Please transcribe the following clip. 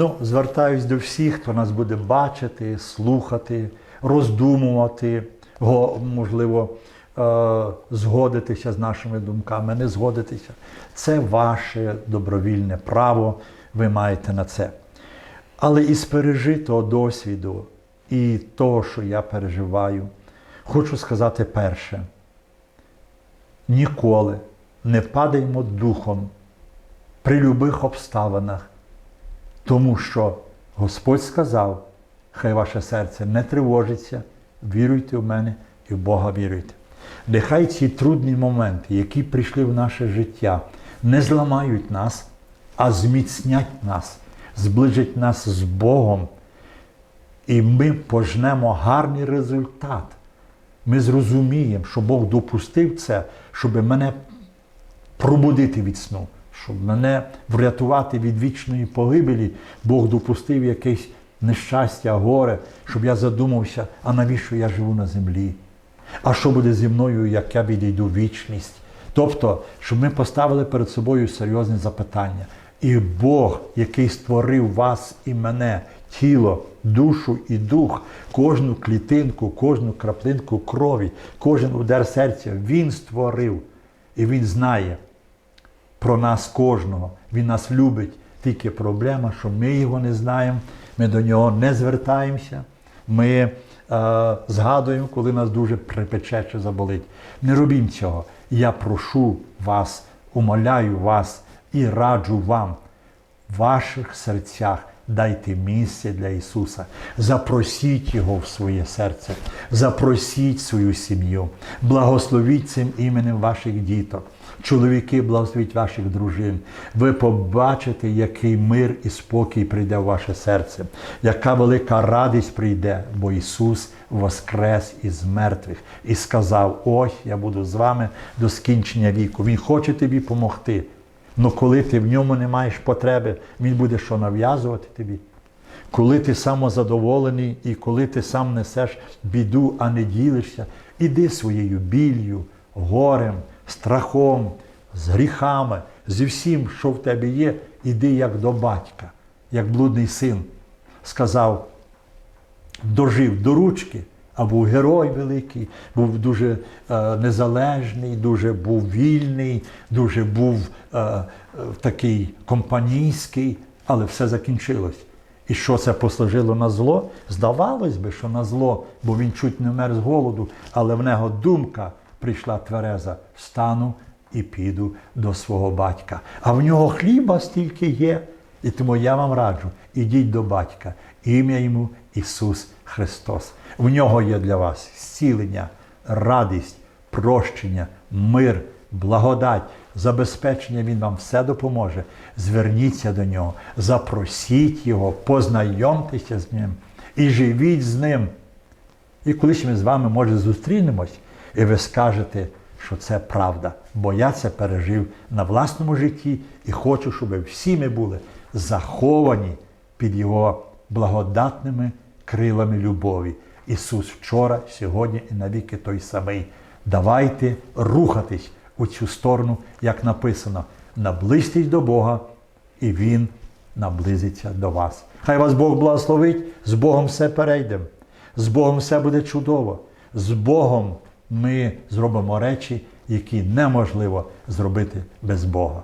Ну, звертаюсь до всіх, хто нас буде бачити, слухати, роздумувати, можливо, е, згодитися з нашими думками, не згодитися. Це ваше добровільне право, ви маєте на це. Але із пережитого досвіду і того, що я переживаю, хочу сказати перше: ніколи не падаймо духом при любих обставинах, тому що Господь сказав, хай ваше серце не тривожиться, віруйте в мене і в Бога віруйте. Нехай ці трудні моменти, які прийшли в наше життя, не зламають нас, а зміцнять нас, зближать нас з Богом, і ми пожнемо гарний результат. Ми зрозуміємо, що Бог допустив це, щоб мене пробудити від сну, щоб мене врятувати від вічної погибелі. Бог допустив якесь нещастя, горе, щоб я задумався, а навіщо я живу на землі? А що буде зі мною, як я відійду в вічність? Тобто, щоб ми поставили перед собою серйозне запитання. І Бог, який створив вас і мене, тіло, душу і дух, кожну клітинку, кожну краплинку крові, кожен удар серця, Він створив. І Він знає про нас кожного. Він нас любить. Тільки проблема, що ми його не знаємо, ми до нього не звертаємося. Ми е, згадуємо, коли нас дуже припече чи заболить. Не робім цього. Я прошу вас, умоляю вас і раджу вам в ваших серцях дайте місце для Ісуса. Запросіть Його в своє серце, запросіть свою сім'ю, благословіть цим іменем ваших діток. Чоловіки, благословіть ваших дружин. Ви побачите, який мир і спокій прийде в ваше серце, яка велика радість прийде, бо Ісус воскрес із мертвих і сказав: Ось я буду з вами до скінчення віку. Він хоче тобі допомогти. Ну коли ти в ньому не маєш потреби, він буде що нав'язувати тобі. Коли ти самозадоволений і коли ти сам несеш біду, а не ділишся, іди своєю біллю, горем, страхом, з гріхами, зі всім, що в тебе є, іди як до батька, як блудний син. Сказав, дожив до ручки, а був герой великий, був дуже е, незалежний, дуже був вільний, дуже був е, такий компанійський, але все закінчилось. І що це послужило на зло? Здавалось би, що на зло, бо він чуть не вмер з голоду, але в нього думка прийшла твереза: встану і піду до свого батька. А в нього хліба стільки є. І тому я вам раджу, ідіть до батька, ім'я йому Ісус Христос. В нього є для вас зцілення, радість, прощення, мир, благодать, забезпечення. Він вам все допоможе. Зверніться до нього, запросіть Його, познайомтеся з ним і живіть з ним. І колись ми з вами, може, зустрінемось, і ви скажете, що це правда. Бо я це пережив на власному житті і хочу, щоб всі ми були заховані під Його благодатними крилами любові. Ісус вчора, сьогодні і навіки той самий. Давайте рухатись у цю сторону, як написано, наблизьтесь до Бога, і Він наблизиться до вас. Хай вас Бог благословить, з Богом все перейдемо. З Богом все буде чудово. З Богом ми зробимо речі, які неможливо зробити без Бога.